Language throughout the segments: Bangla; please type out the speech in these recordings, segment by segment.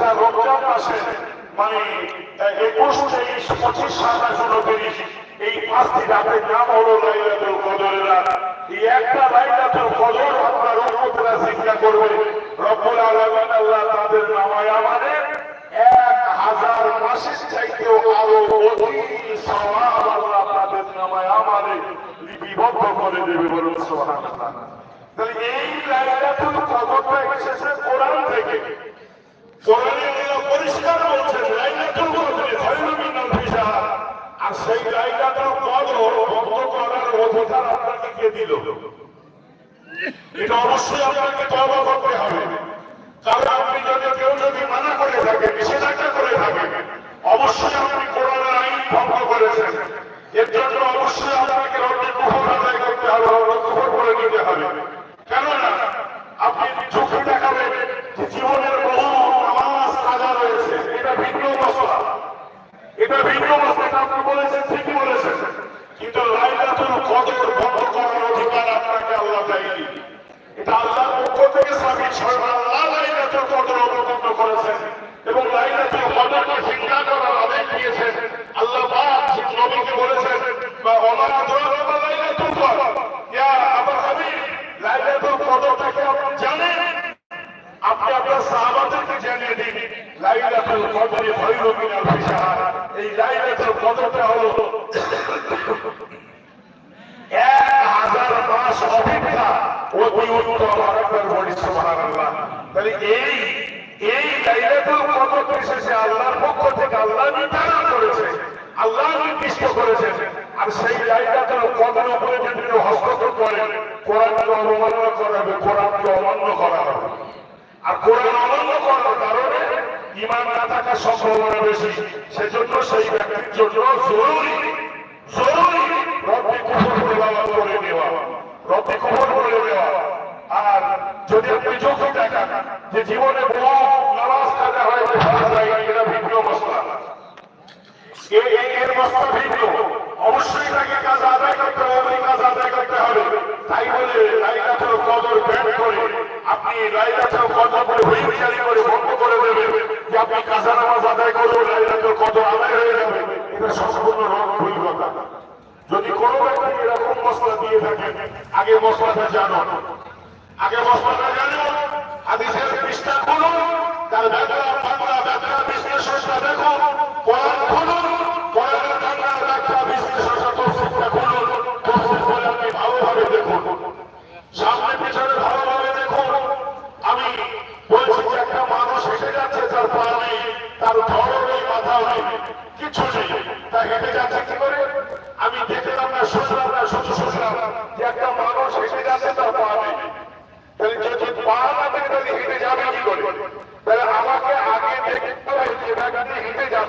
সেটা রমজান মাসে মানে একুশ, তেইশ, পঁচিশ, সাতাশ উনত্রিশ এই পাঁচটি রাতের নাম হলো লাইলাতুল কদরের এই একটা লাইলাতুল কদর আপনার উন্মতরা চিন্তা করবে। রব্বুল আলামিন আল্লাহ তাদের নামায় আমাদের এক হাজার মাসের চাইতেও আরও অধিক সওয়াব আল্লাহ তাদের নামায় আমাদের লিপিবদ্ধ করে দেবে বলুন সুবহানাল্লাহ। তাহলে এই লাইলাতুল কদরটা এসেছে কোরআন থেকে কোরআনে আল্লাহ পরিষ্কার বলছেন লাইলাতুল কদরে খায়রুম মিনাল ফিসার আর সেই জায়গাটা কদর বন্ধ করার অধিকার আপনাকে কে দিল? এটা অবশ্যই আপনাকে তবা করতে হবে। কারণ আপনি যদি কেউ এটা ভিন্ন মশলাটা আপনি বলেছেন, ঠিকই বলেছেন। কিন্তু লাইলাতুল কদর বন্ধ করার অধিকার আপনাকে আল্লাহ দেয়নি। এটা আল্লাহর পক্ষ থেকে সাবিত স্বয়ং আল্লাহ লাইলাতুল কদর অবতীর্ণ করেছেন এবং লাইলাতুল কদরকে চিন্তা করার আদেশ দিয়েছেন। আল্লাহ পাক নবীকে বলেছেন বা ওমা আদরাকা লাইলাতুল কদর। ইয়া আবু হাবিব, লাইলাতুল কদরটাকে আপনি জানেন? আপনি আপনার সাহাবাদেরকে জানিয়ে দিন, লাইলাতুল কদরে খায়রুম মিনাল ফিসার এই লাইলাতুল কদরটা হলো, এক হাজার মাস অপেক্ষা অতি উত্তম আরেকবার বলি, সুবহানাল্লাহ। তাহলে এই এই লাইলাতুল কদর এসেছে আল্লাহর পক্ষ থেকে আল্লাহ নির্ধারণ করেছে, আল্লাহ নির্দিষ্ট করেছেন আর সেই লাইলাতুল কদর উপরে যদি হস্তক্ষেপ করে, কোরআনকে অবমাননা করা হবে, কোরআনকে অমান্য করা হবে। আর কোরআন অমান্য করার কারণে ইমান না থাকার সম্ভাবনা বেশি। সেজন্য সেই ব্যক্তির জন্য জরুরি জরুরি রব্বি কুফর করে নেওয়া রব্বি কুফর করে নেওয়া আর যদি আপনি যোগ্য দেখান যে জীবনে বহু নামাজ কাজা হয় যায় এটা ভিন্ন মশলা এর মশলা ভিন্ন। অবশ্যই তাকে কাজ আদায় করতে হবে কাজ আদায় করতে হবে। তাই বলে লাইলাতুল কদর ব্যান করে, আপনি লাইলাতুল কদর করে করে বন্ধ করে কাজা নামাজ আদায় করবেন লাইলাতুল কদর আদায় হয়ে যাবে। এটা সম্পূর্ণ রং ভুল কথা। যদি কোনো ব্যক্তি এরকম মশলা দিয়ে থাকে, আগে মশলাটা জানো। আগে মশলাটা জানো, হাদিসের পৃষ্ঠা খুলো, তার ব্যাখ্যা, বিশ্লেষণটা দেখো কিছু নেই তা হেঁটে যাচ্ছে কি করে আমি দেখলাম না শুনলাম না শুধু শুনলাম যে একটা মানুষ হেঁটে যাচ্ছে তার পা নেই তাহলে যদি পা না থাকে হেঁটে যাবে কি করে তাহলে আমাকে আগে দেখতে হবে যে হেঁটে যাচ্ছে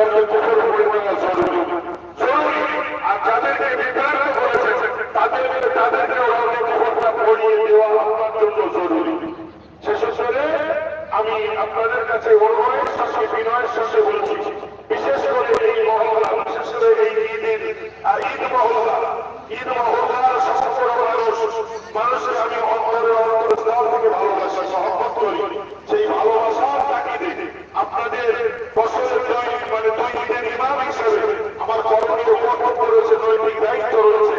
আর জন্য জরুরি শেষ আমি আপনাদের কাছে অনুরোধের সাথে বিনয়ের সাথে বলছি বিশেষ করে এই মহল্লা বিশেষ করে এই ঈদের আর ঈদ মহল্লা ঈদ মহল্লার সকল মানুষ মানুষের আমি অন্তরে অন্তরে দেওয়ার থেকে ভালোবাসি মহব্বত করি সেই ভালোবাসার তাগিদে আপনাদের বছরের দুই মানে দুই ঈদের ইমাম হিসেবে আমার করণীয় কর্তব্য রয়েছে নৈতিক দায়িত্ব রয়েছে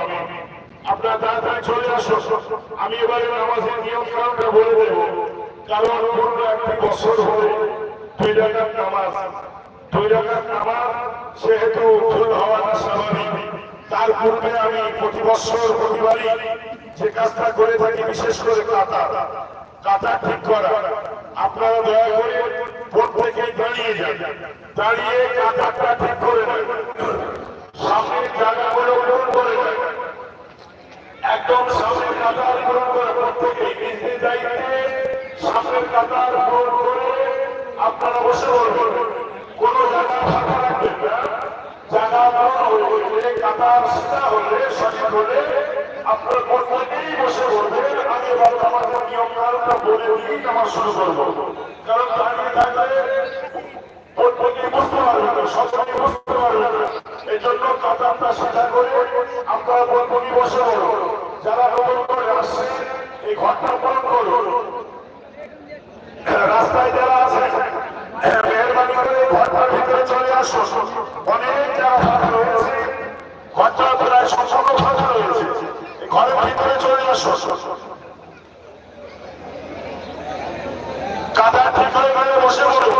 আপনার তাড়াতাড়ি চলে আসুন। আমি এবারে নামাজের নিয়ম কারণটা বলে দেব। কারণ পুরো একটি বছর হলে দুই রাকাত নামাজ। দুই রাকাত নামাজ সেহেতু ভুল হওয়াটা স্বাভাবিক। তার পূর্বে আমি প্রতি বছর প্রতিবারই যে কাজটা করে থাকি, বিশেষ করে কাতা কাতা ঠিক করা। আপনারা দয়া করে প্রত্যেকেই দাঁড়িয়ে যান। দাঁড়িয়ে কাতারটা ঠিক করে নেন। সামনের জায়গাগুলো করে নেন। একদম সামনের কাতার পূরণ করে প্রত্যেকে নিজ নিজ দায়িত্বে সামনের কাতার পূরণ করে আপনারা বসে পড়বেন কোন জায়গা ফাঁকা রাখবেন না। জায়গা পূরণ হলে কাতার সিধা হলে, সঠিক হলে আপনারা প্রত্যেকেই বসে পড়বেন আগে বাবা আমাদের নিয়ম কারণটা বলে দিয়েই নামাজ শুরু করব। কারণ দাঁড়িয়ে থাকলে প্রত্যেকে বুঝতে পারবে না সবসময় বুঝতে পারবে না। এই জন্য কাতারটা সিধা করে আপনারা প্রত্যেকে বসে পড়ো যারা নতুন করে আসছে, এই ঘরটা পূরণ করুন। রাস্তায় যারা আছে মেহরবানি করে এই ঘরটার ভিতরে চলে আসুন। অনেক যারা রয়েছে ঘরটা প্রায় সম্পূর্ণ ফাঁকা রয়েছে। ঘরের ভিতরে চলে আসুন। কাদা ঠিক হয়ে গেলে বসে পড়ুন।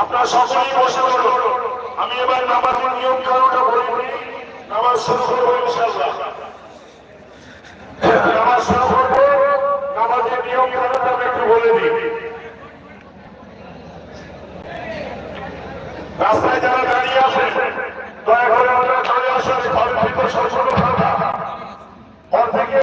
আপনার সকলেই বসে পড়ুন। আমি এবার নামাজের নিয়ম কারণটা বলে দিই নামাজ শুরু করব ইনশাল্লাহ নামাজ শুরু করব নামাজের নিয়ম কানুন আমি বলে দিই।